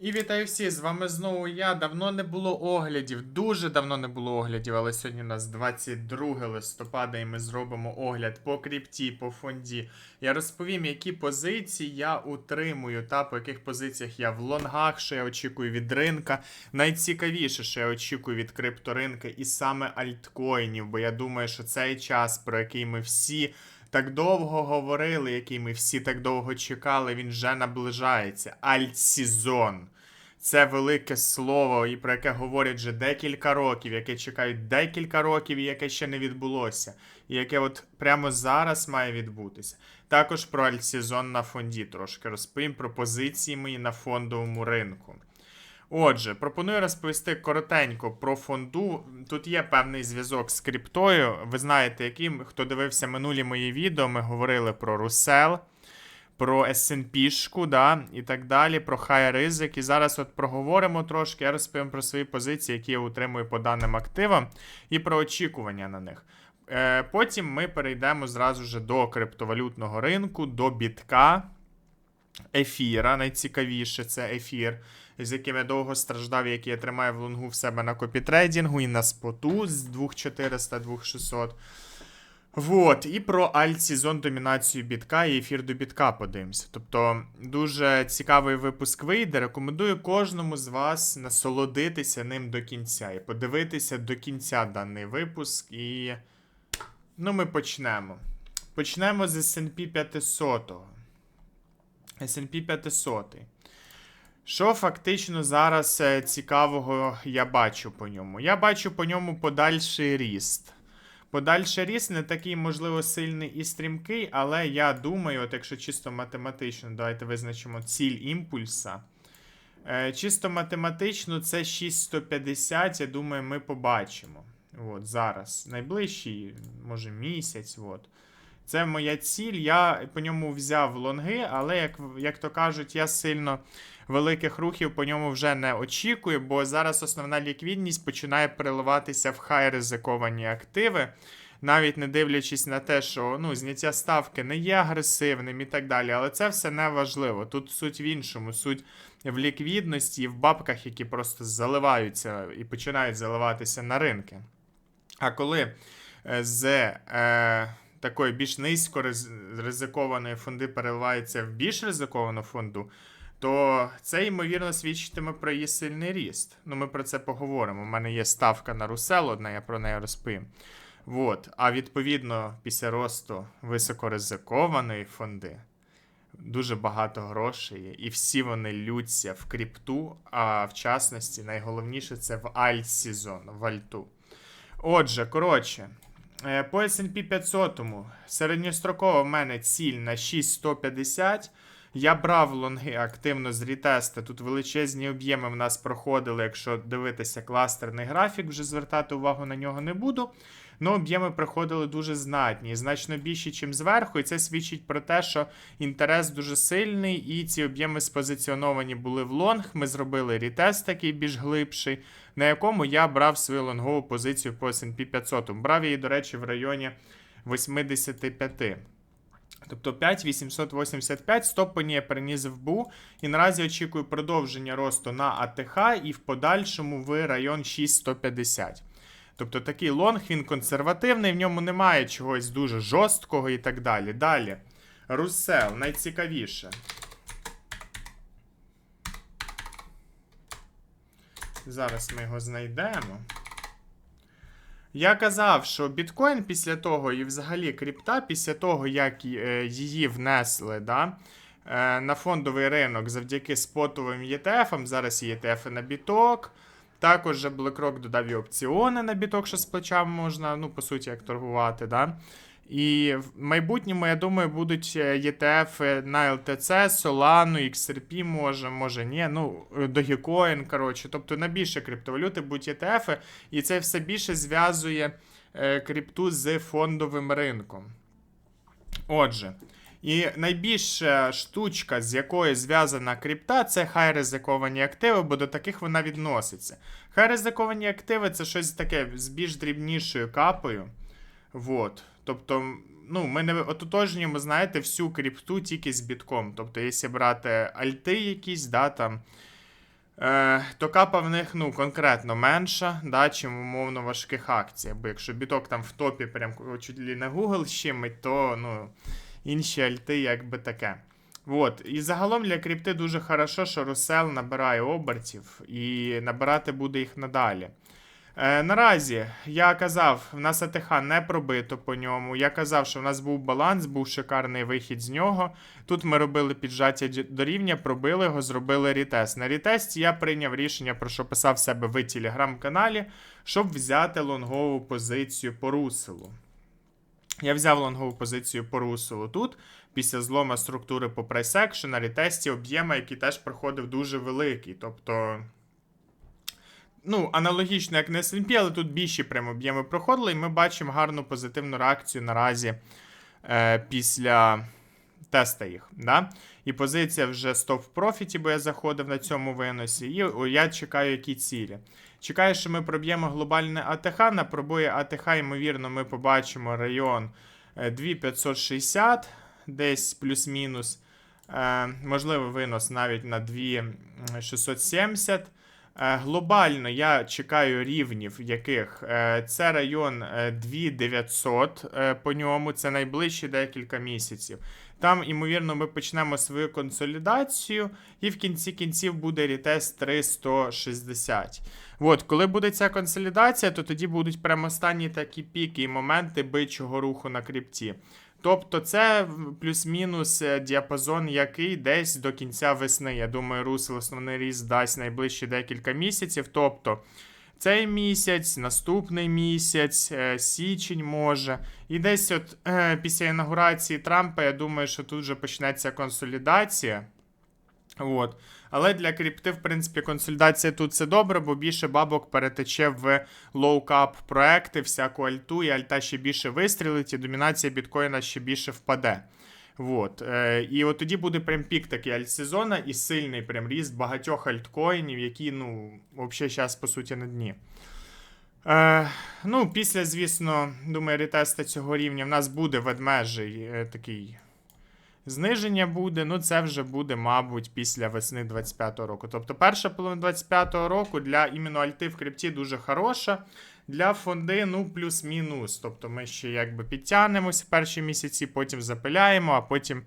І вітаю всіх, з вами знову я. Давно не було оглядів, дуже давно не було оглядів, але сьогодні у нас 22 листопада, і ми зробимо огляд по крипті, по фонді. Я розповім, які позиції я утримую, та по яких позиціях я в лонгах, що я очікую від ринка. Найцікавіше, що я очікую від крипторинка, і саме альткоїнів, бо я думаю, що цей час, про який ми всі так довго говорили, який ми всі так довго чекали, він вже наближається. Альтсезон. Це велике слово, і про яке говорять вже декілька років, яке чекають декілька років, і яке ще не відбулося, і яке от прямо зараз має відбутися. Також про альтсезон на фонді трошки розповім про позиції мої на фондовому ринку. Отже, пропоную розповісти коротенько про фонду. Тут є певний зв'язок з криптою. Ви знаєте, яким, хто дивився минулі мої відео, ми говорили про Русел, про S&P, да, і так далі, про хай ризик. І зараз от проговоримо трошки, я розповім про свої позиції, які я утримую по даним активам, і про очікування на них. Е, Потім ми перейдемо зразу ж до криптовалютного ринку, до бітка, ефіра. Найцікавіше це ефір з яким я довго страждав, який я тримаю в лонгу в себе на копітрейдингу і на споту з 2400 2600 Вот, і про альтсезон домінацію бітка і ефір до бітка подивимося. Тобто дуже цікавий випуск вийде. Рекомендую кожному з вас насолодитися ним до кінця і подивитися до кінця даний випуск. І ну, ми почнемо. Почнемо з SP 500. SP 500. Що фактично зараз е, цікавого я бачу по ньому? Я бачу по ньому подальший ріст. Подальший ріст не такий, можливо, сильний і стрімкий, але я думаю, от якщо чисто математично, давайте визначимо ціль імпульса. Е, чисто математично, це 6150, я думаю, ми побачимо. От, зараз. Найближчий, може, місяць. От. Це моя ціль. Я по ньому взяв лонги, але, як як то кажуть, я сильно великих рухів по ньому вже не очікую, бо зараз основна ліквідність починає переливатися в хай ризиковані активи. Навіть не дивлячись на те, що ну, зняття ставки не є агресивним і так далі. Але це все не важливо. Тут суть в іншому, суть в ліквідності і в бабках, які просто заливаються і починають заливатися на ринки. А коли е, з. Е, такої більш низько ризикованої фонди переливається в більш ризиковану фонду, то це, ймовірно, свідчитиме про її сильний ріст. Ну, ми про це поговоримо. У мене є ставка на Русел, одна, я про неї розповім. Вот. А відповідно, після росту високоризикованої фонди дуже багато грошей є, і всі вони лються в кріпту, а в частності, найголовніше це в альт-сезон, в альту. Отже, коротше, по SP 500 середньостроково в мене ціль на 6150. Я брав лонги активно з рітеста. Тут величезні об'єми в нас проходили. Якщо дивитися кластерний графік, вже звертати увагу на нього не буду. Ну, об'єми приходили дуже знатні, значно більші, ніж зверху. І це свідчить про те, що інтерес дуже сильний, і ці об'єми спозиціоновані були в лонг. Ми зробили рітест такий більш глибший, на якому я брав свою лонгову позицію по SP 500. Брав її, до речі, в районі 85. Тобто 5885 стоп по ній в БУ. І наразі очікую продовження росту на АТХ і в подальшому в район 6150. Тобто такий лонг, він консервативний, в ньому немає чогось дуже жорсткого і так далі. Далі. Русел, найцікавіше. Зараз ми його знайдемо. Я казав, що біткоін після того, і взагалі крипта, після того, як е, її внесли да, е, на фондовий ринок завдяки спотовим ETF, зараз є ETF на біток. Також BlackRock додав і опціони на біток, що з плечами можна, ну, по суті, як торгувати. Да? І в майбутньому, я думаю, будуть ETF на LTC, Solana, XRP, може, може ні. Ну, Dogecoin, коротше. Тобто на більше криптовалюти будуть ETF, і це все більше зв'язує е, крипту з фондовим ринком. Отже. І найбільша штучка, з якою зв'язана крипта, це хай ризиковані активи, бо до таких вона відноситься. Хай ризиковані активи це щось таке з більш дрібнішою капою. Вот. Тобто, ну, ми не ототожнюємо, знаєте, всю крипту тільки з бітком. Тобто, якщо брати альти якісь, да, там. Е, то капа в них ну, конкретно менша, да, чим умовно важких акцій. Бо якщо біток там в топі, прям чуть ли не Google щемить, то ну, інші альти якби таке. От. І загалом для крипти дуже хорошо, що Русел набирає обертів і набирати буде їх надалі. Е, наразі я казав, в нас АТХ не пробито по ньому. Я казав, що в нас був баланс, був шикарний вихід з нього. Тут ми робили піджаття до рівня, пробили його, зробили рітест. На рітесті я прийняв рішення, про що писав себе в телеграм-каналі, щоб взяти лонгову позицію по руселу. Я взяв лонгову позицію по руселу тут, після злома структури по прайс-екшн, на рітесті об'єма, який теж проходив дуже великий. Тобто ну, аналогічно, як на S&P, але тут більші прям об'єми проходили, і ми бачимо гарну позитивну реакцію наразі е, після теста їх. Да? І позиція вже стоп в профіті, бо я заходив на цьому виносі. І я чекаю, які цілі. Чекаю, що ми проб'ємо глобальне АТХ. На пробої АТХ, ймовірно, ми побачимо район е, 2560, десь плюс-мінус. Е, можливо, винос навіть на 2670. Е, Глобально я чекаю рівнів, яких е, це район е, 2900 е, по ньому, це найближчі декілька місяців. Там, ймовірно, ми почнемо свою консолідацію, і в кінці кінців буде рітест 3160. От, коли буде ця консолідація, то тоді будуть прямо останні такі піки і моменти бичого руху на крипті. Тобто це плюс-мінус е, діапазон, який десь до кінця весни. Я думаю, русел основний ріст дасть найближчі декілька місяців. Тобто цей місяць, наступний місяць, е, січень може. І десь от е, після інаугурації Трампа, я думаю, що тут вже почнеться консолідація. От. Але для крипти, в принципі, консолідація тут це добре, бо більше бабок перетече в лоу-кап проекти, всяку альту, і альта ще більше вистрілить, і домінація біткоїна ще більше впаде. Вот. Е, і от тоді буде прям пік такий альтсезона і сильний прям ріст багатьох альткоїнів, які, ну, взагалі зараз, по суті, на дні. Е, ну, після, звісно, думаю, ретеста цього рівня в нас буде ведмежий е, такий Зниження буде, ну це вже буде, мабуть, після весни 25-го року. Тобто перша половина 25-го року для іменно альти в крипті дуже хороша. Для фонди, ну, плюс-мінус. Тобто ми ще якби підтягнемося в перші місяці, потім запиляємо, а потім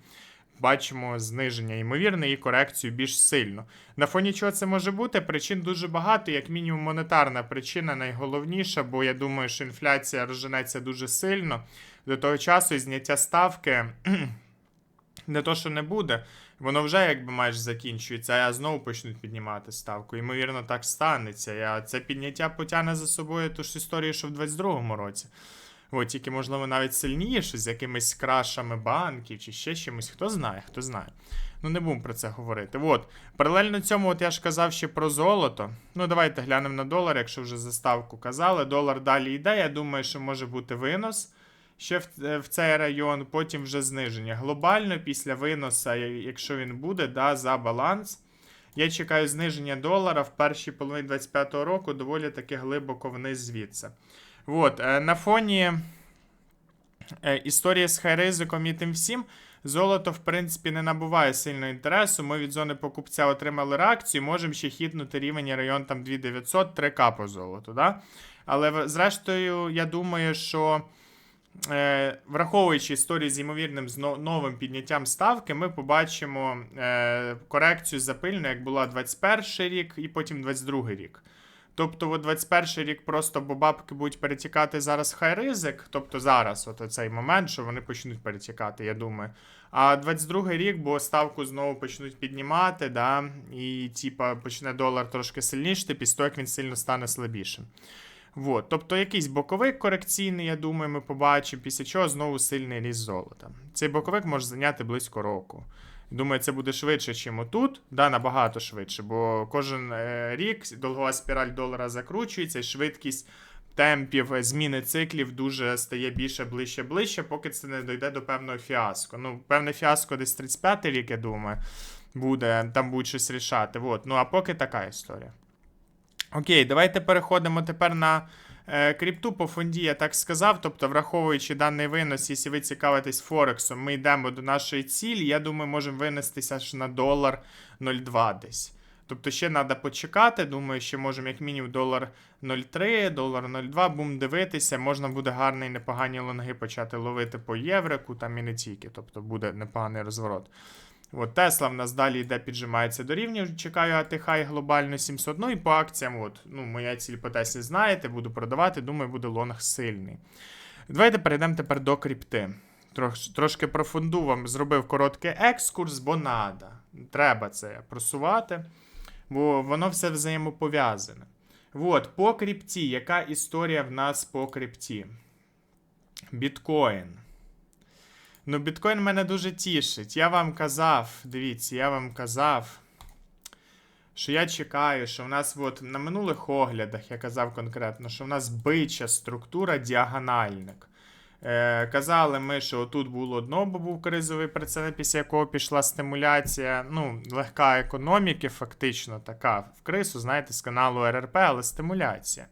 бачимо зниження, ймовірне, і корекцію більш сильно. На фоні чого це може бути? Причин дуже багато, як мінімум, монетарна причина найголовніша, бо я думаю, що інфляція розженеться дуже сильно. До того часу зняття ставки. Не то, що не буде, воно вже якби майже закінчується, а знову почнуть піднімати ставку. Ймовірно, так станеться. А це підняття потягне за собою ту ж історію, що в 22-му році. От, тільки, можливо, навіть сильніше, з якимись крашами банків чи ще чимось. Хто знає, хто знає. Ну, не будемо про це говорити. От, паралельно цьому, от я ж казав ще про золото. Ну, давайте глянемо на долар, якщо вже за ставку казали. Долар далі йде. Я думаю, що може бути винос ще в, е, в цей район, потім вже зниження. Глобально, після виноса, якщо він буде, да, за баланс. Я чекаю зниження долара в першій половині 25-го року доволі таки глибоко вниз звідси. От, е, на фоні е, історії з хайризиком і тим всім. Золото, в принципі, не набуває сильного інтересу. Ми від зони покупця отримали реакцію, можемо ще хітнути рівень район там 2900, 3К по золоту. Да? Але зрештою, я думаю, що враховуючи історію з ймовірним зно- новим підняттям ставки, ми побачимо е, корекцію запильну, як була 21 рік і потім 22 рік. Тобто, от 21 рік просто, бо бабки будуть перетікати зараз хай ризик, тобто зараз, от цей момент, що вони почнуть перетікати, я думаю. А 22 рік, бо ставку знову почнуть піднімати, да, і типа почне долар трошки сильніше, після того, як він сильно стане слабішим. Вот. Тобто якийсь боковик корекційний, я думаю, ми побачимо, після чого знову сильний ріст золота. Цей боковик може зайняти близько року. Думаю, це буде швидше, ніж отут. Да, набагато швидше, бо кожен е, рік довгова спіраль долара закручується, і швидкість темпів е, зміни циклів дуже стає більше, ближче, ближче, поки це не дойде до певного фіаско. Ну, певне фіаско десь 35-й рік, я думаю, буде, там будуть щось рішати. Вот. Ну, а поки така історія. Окей, давайте переходимо тепер на е, крипту по фонді, я так сказав. Тобто, враховуючи даний винос, якщо ви цікавитесь Форексом, ми йдемо до нашої цілі. Я думаю, можемо винестися аж на долар 0,2 десь. Тобто ще треба почекати. Думаю, ще можемо як мінімум долар 0,3, долар 0,2 будемо дивитися. Можна буде гарний непогані лонги почати ловити по єврику, там і не тільки. Тобто буде непоганий розворот. От Тесла в нас далі йде, піджимається до рівня. Чекаю АТХ глобально 700. Ну і по акціям, от, ну, моя ціль по Теслі знаєте, буду продавати, думаю, буде лонг сильний. Давайте перейдемо тепер до крипти. Трош, трошки про фонду вам зробив короткий екскурс, бо надо. Треба це просувати, бо воно все взаємопов'язане. От, по крипті, яка історія в нас по крипті? Біткоін. Ну, біткоін мене дуже тішить. Я вам казав, дивіться, я вам казав, що я чекаю, що в нас от на минулих оглядах я казав конкретно, що в нас бича структура діагональник. Е, казали ми, що тут було дно, бо був кризовий прецедент, після якого пішла стимуляція. Ну, легка економіки, фактично така. В крису, знаєте, з каналу РРП, але стимуляція.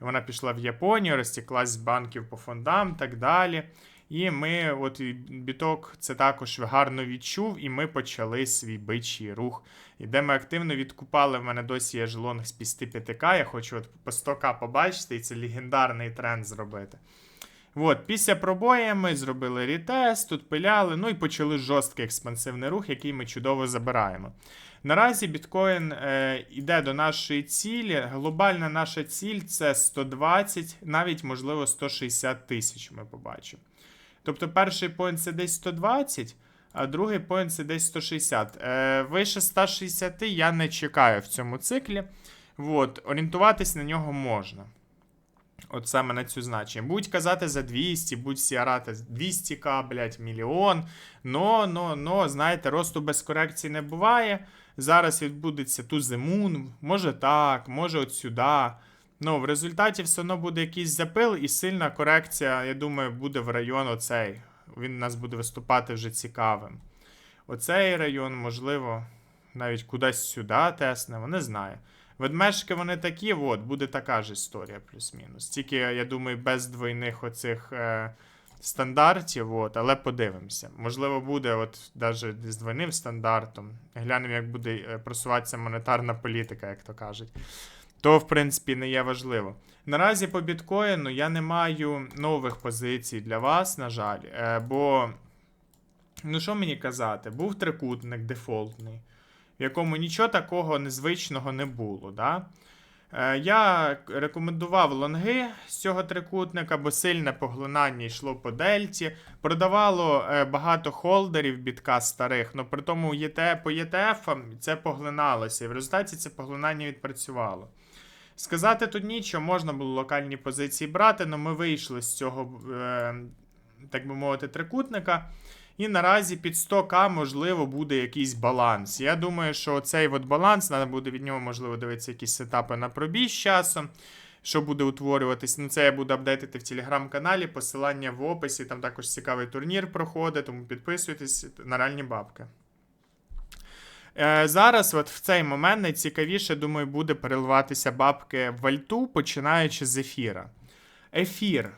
Вона пішла в Японію, розтіклась з банків по фондам так далі. І ми, от біток, це також гарно відчув, і ми почали свій бичий рух. І де ми активно відкупали, в мене досі є желонг з 55к. Я хочу от по 100к побачити, і це легендарний тренд зробити. От, після пробоя ми зробили рітест, тут пиляли, ну і почали жорсткий експансивний рух, який ми чудово забираємо. Наразі біткоін е, йде до нашої цілі. Глобальна наша ціль це 120, навіть можливо 160 тисяч. Ми побачимо. Тобто перший поінт це десь 120, а другий поінт це десь 160. Е, вище 160 я не чекаю в цьому циклі. От, орієнтуватись на нього можна. От саме на цю значення. Будь казати за 200, будь сіарати 200к, блядь, мільйон. Но, но, но, знаєте, росту без корекції не буває. Зараз відбудеться ту зиму, може так, може от сюди. Ну, в результаті все одно буде якийсь запил, і сильна корекція, я думаю, буде в район оцей. Він у нас буде виступати вже цікавим. Оцей район, можливо, навіть кудись сюди теснемо, не знаю. Ведмежки вони такі, от, буде така ж історія, плюс-мінус. Тільки, я думаю, без двойних оцих е, стандартів, от, але подивимося. Можливо, буде от навіть з двойним стандартом. Глянемо, як буде е, просуватися монетарна політика, як то кажуть. То, в принципі, не є важливо. Наразі по біткоїну я не маю нових позицій для вас, на жаль. Е, бо, ну що мені казати, був трикутник дефолтний, в якому нічого такого незвичного не було. Да? Е, я рекомендував лонги з цього трикутника, бо сильне поглинання йшло по дельті. Продавало е, багато холдерів бітка старих, але при тому по ЄТФ це поглиналося, і в результаті це поглинання відпрацювало. Сказати тут нічого, можна було локальні позиції брати, але ми вийшли з цього, е, так би мовити, трикутника. І наразі під 100к, можливо, буде якийсь баланс. Я думаю, що цей от баланс, треба буде від нього, можливо, дивитися якісь сетапи на пробій з часом. Що буде утворюватись? Ну, це я буду апдейтити в телеграм-каналі, посилання в описі, там також цікавий турнір проходить, тому підписуйтесь на реальні бабки. Е, Зараз, от в цей момент, найцікавіше, думаю, буде переливатися бабки в альту, починаючи з ефіра. Ефір.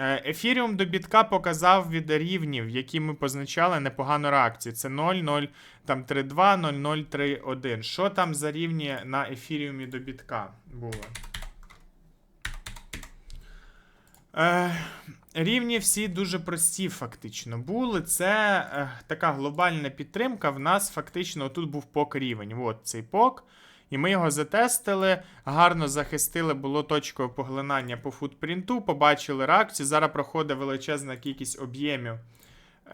Е, Ефіріум до бітка показав від рівнів, які ми позначали непогану реакцію. Це 0,0, там 3,2, 0,031. Що там за рівні на ефіріумі до бітка було? Е, Рівні всі дуже прості, фактично були. Це е, така глобальна підтримка. В нас фактично тут був пок рівень. От цей пок. І ми його затестили, гарно захистили, було точкою поглинання по футпринту, побачили реакцію. Зараз проходить величезна кількість об'ємів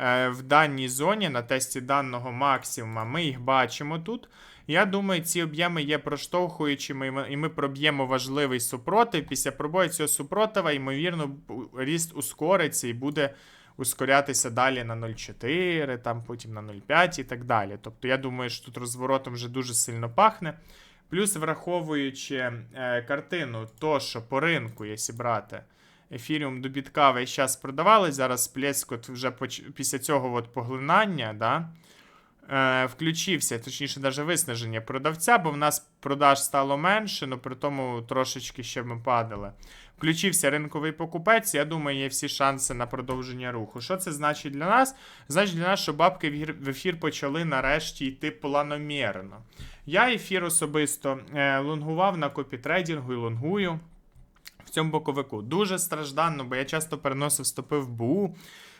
е, в даній зоні на тесті даного максимума. Ми їх бачимо тут. Я думаю, ці об'єми є проштовхуючими, і ми- проб'ємо важливий супротив. Після пробою цього супротива, ймовірно, ріст ускориться і буде ускорятися далі на 0,4, там потім на 0,5 і так далі. Тобто, я думаю, що тут розворотом вже дуже сильно пахне. Плюс, враховуючи е, картину, то, що по ринку, якщо брати, ефіріум до бітка весь час продавали, зараз плескот вже поч... після цього от поглинання, да, е, включився, точніше, навіть виснаження продавця, бо в нас продаж стало менше, але при тому трошечки ще ми падали. Включився ринковий покупець, я думаю, є всі шанси на продовження руху. Що це значить для нас? Значить для нас, що бабки в ефір почали нарешті йти планомірно. Я ефір особисто е, лонгував на копітрейдингу і лонгую в цьому боковику. Дуже стражданно, бо я часто переносив стопи в БУ.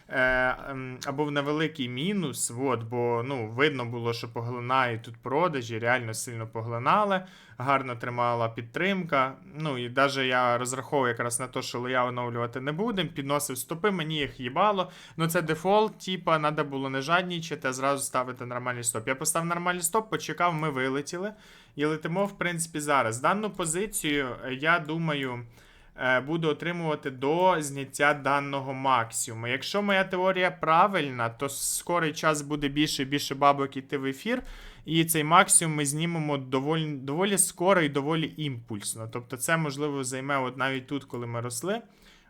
Е, ем, або в невеликий мінус, от, бо ну, видно було, що поглинають тут продажі, реально сильно поглинали, гарно тримала підтримка. Ну і навіть я розраховую якраз на те, що лоя оновлювати не будемо, підносив стопи, мені їх їбало. Ну це дефолт, типа, треба було не жаднічити, а зразу ставити нормальний стоп. Я поставив нормальний стоп, почекав, ми вилетіли. І летимо, в принципі, зараз. Дану позицію, е, я думаю е, буду отримувати до зняття даного максимуму. Якщо моя теорія правильна, то скорий час буде більше і більше бабок йти в ефір. І цей максимум ми знімемо доволі, доволі скоро і доволі імпульсно. Тобто, це можливо займе от навіть тут, коли ми росли.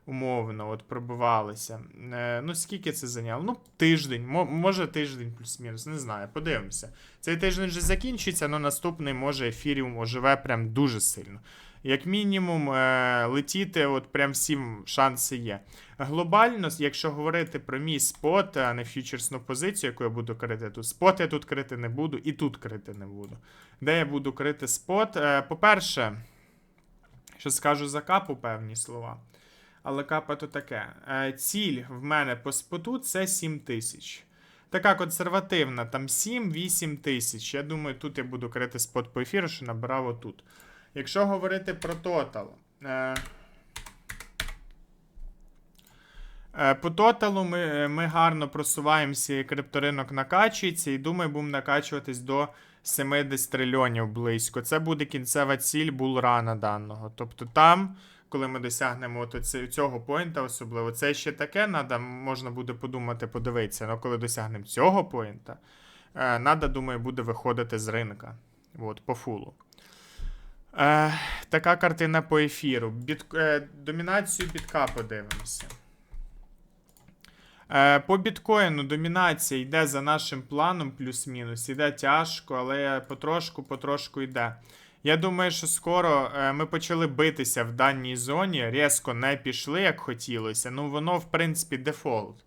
Умовно, от пробивалися. Е, ну, скільки це зайняло? Ну, тиждень, мо- може тиждень плюс-мінус, не знаю, подивимося. Цей тиждень вже закінчиться, але наступний може ефіріум оживе прям дуже сильно. Як мінімум, е, летіти, от прям всім шанси є. Глобально, якщо говорити про мій спот, а не фьючерсну позицію, яку я буду крити тут. Спот я тут крити не буду, і тут крити не буду. Де я буду крити спот? Е, по-перше, що скажу за капу певні слова. Але капа то таке. Е, ціль в мене по споту це 7 тисяч. Така консервативна, там 7-8 тисяч. Я думаю, тут я буду крити спот по ефіру, що набрав отут. Якщо говорити про тотал. Е, е, по тоталу ми, е, ми гарно просуваємося, і крипторинок накачується, і думаю, будемо накачуватись до 70 трильйонів близько. Це буде кінцева ціль булрана даного. Тобто там, коли ми досягнемо от цього поінта, особливо, це ще таке, надо, можна буде подумати, подивитися. Але коли досягнемо цього поінта, надо, думаю, буде виходити з ринка. От, по фулу. Е, така картина по ефіру. Біт, е, домінацію бітка подивимося. Е, по біткоїну домінація йде за нашим планом, плюс-мінус. Йде тяжко, але потрошку, потрошку йде. Я думаю, що скоро е, ми почали битися в даній зоні, різко не пішли, як хотілося. Ну, воно, в принципі, дефолт.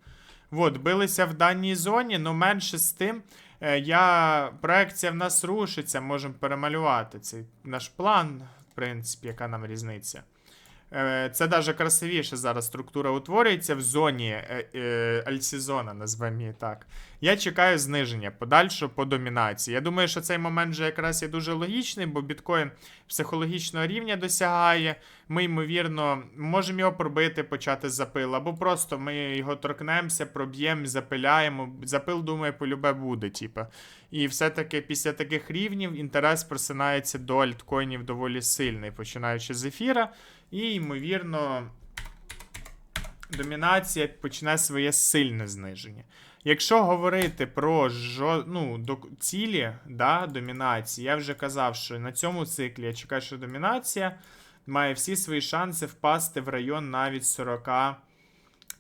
От, билися в даній зоні, ну менше з тим. Е, я, проекція в нас рушиться, можемо перемалювати цей наш план, в принципі, яка нам різниця. Е, Це навіть красивіше зараз структура утворюється в зоні е, е, альсізона, назвемо її так. Я чекаю зниження подальшого по домінації. Я думаю, що цей момент вже якраз є дуже логічний, бо біткоін психологічного рівня досягає. Ми, ймовірно, можемо його пробити, почати запил, або просто ми його торкнемося, проб'ємо, запиляємо. Запил, думаю, полюбе буде. Типа. І все-таки після таких рівнів інтерес просинається до альткоїнів доволі сильний, починаючи з ефіра. І, ймовірно, домінація почне своє сильне зниження. Якщо говорити про ну, до... цілі да, домінації, я вже казав, що на цьому циклі я чекаю, що домінація має всі свої шанси впасти в район навіть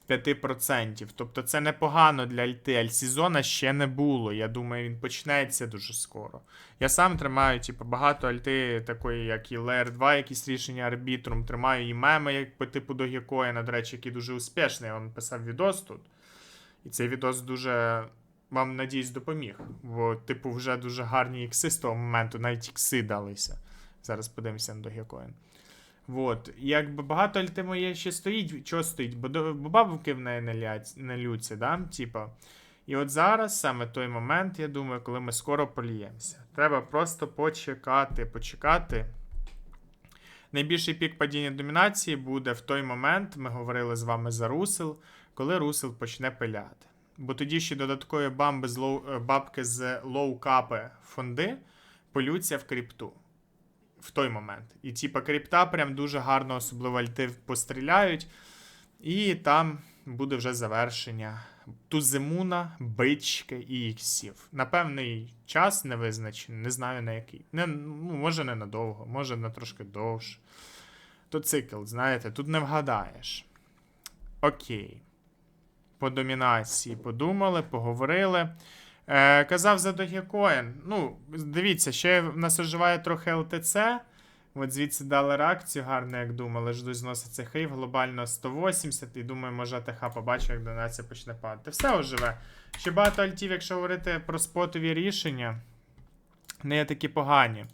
45%. Тобто це непогано для альти. Альсізона ще не було. Я думаю, він почнеться дуже скоро. Я сам тримаю, типу, багато альти, такої, як і Layer 2, якісь рішення арбітрум. Тримаю і меми, як по типу Dogecoin, до речі, який дуже успішний. Я вам писав відос тут. І цей відос дуже. Вам, надіюсь, допоміг. Бо, типу, вже дуже гарні ікси з того моменту, навіть ікси далися. Зараз подивимося на Dogecoin. Вот. Якби багато альти моє ще стоїть. Чого стоїть? Бо, бо бабки в неї не, не лються, да? Типа. І от зараз саме той момент, я думаю, коли ми скоро поліємося. Треба просто почекати, почекати. Найбільший пік падіння домінації буде в той момент, ми говорили з вами за Русел, коли Русел почне пиляти. Бо тоді ще додаткові бамби з лоу, е, бабки з лоу-капи фонди полються в кріпту. В той момент. І типа крипта прям дуже гарно, особливо альти постріляють. І там буде вже завершення Тузимуна, бички і іксів. На певний час не визначений, не знаю на який. Не, ну, може не надовго, може на трошки довше. То цикл, знаєте, тут не вгадаєш. Окей. По домінації подумали, поговорили. Е, казав за Dogecoin. Ну, дивіться, ще в нас оживає трохи ЛТЦ. От звідси дали реакцію гарно, як думали. Жду зноситься хейв глобально 180. І думаю, може АТХ побачу, як донація почне падати. Все оживе. Ще багато альтів, якщо говорити про спотові рішення. не є такі погані.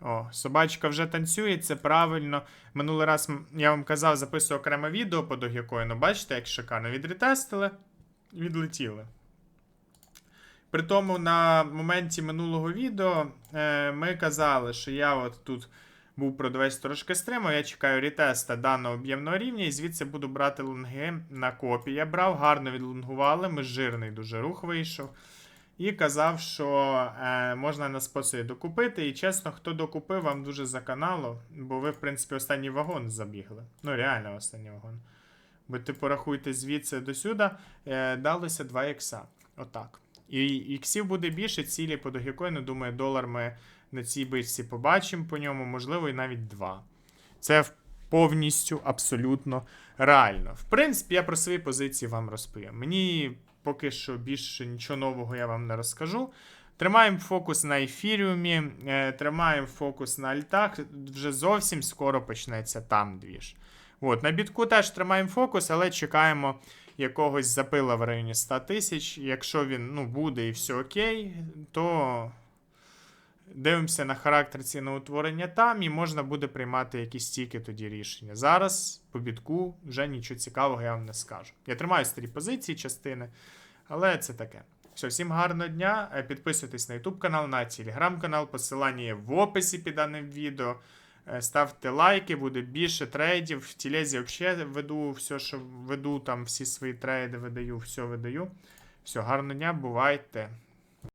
О, собачка вже танцює, це правильно. Минулий раз я вам казав, записую окреме відео по Догікоїну. Бачите, як шикарно відретестили, відлетіли. При тому на моменті минулого відео е, ми казали, що я от тут був продавець трошки стримав, я чекаю ретеста даного об'ємного рівня і звідси буду брати лонги на копі. Я брав, гарно відлонгували, ми жирний дуже рух вийшов. І казав, що е, можна на способі докупити. І чесно, хто докупив, вам дуже заканало, бо ви, в принципі, останній вагон забігли. Ну, реально останній вагон. Бо ти порахуйте звідси до сюди, е, далося 2 ікса. Отак. І іксів буде більше, цілі по догікоїну, думаю, долар ми на цій бичці побачимо по ньому, можливо, і навіть 2. Це повністю абсолютно реально. В принципі, я про свої позиції вам розповім. Мені поки що більше нічого нового я вам не розкажу. Тримаємо фокус на ефіріумі, е, тримаємо фокус на альтах. Вже зовсім скоро почнеться там двіж. От, на бітку теж тримаємо фокус, але чекаємо якогось запила в районі 100 тисяч. Якщо він ну, буде і все окей, то дивимося на характер ціноутворення там, і можна буде приймати якісь тільки тоді рішення. Зараз по бітку вже нічого цікавого я вам не скажу. Я тримаю старі позиції, частини, але це таке. Все, всім гарного дня. Е, Підписуйтесь на YouTube канал, на телеграм канал. Посилання є в описі під даним відео. Е, Ставте лайки, буде більше трейдів. В Тілезі взагалі веду все, що веду, там всі свої трейди видаю, все видаю. Все, гарного дня, бувайте.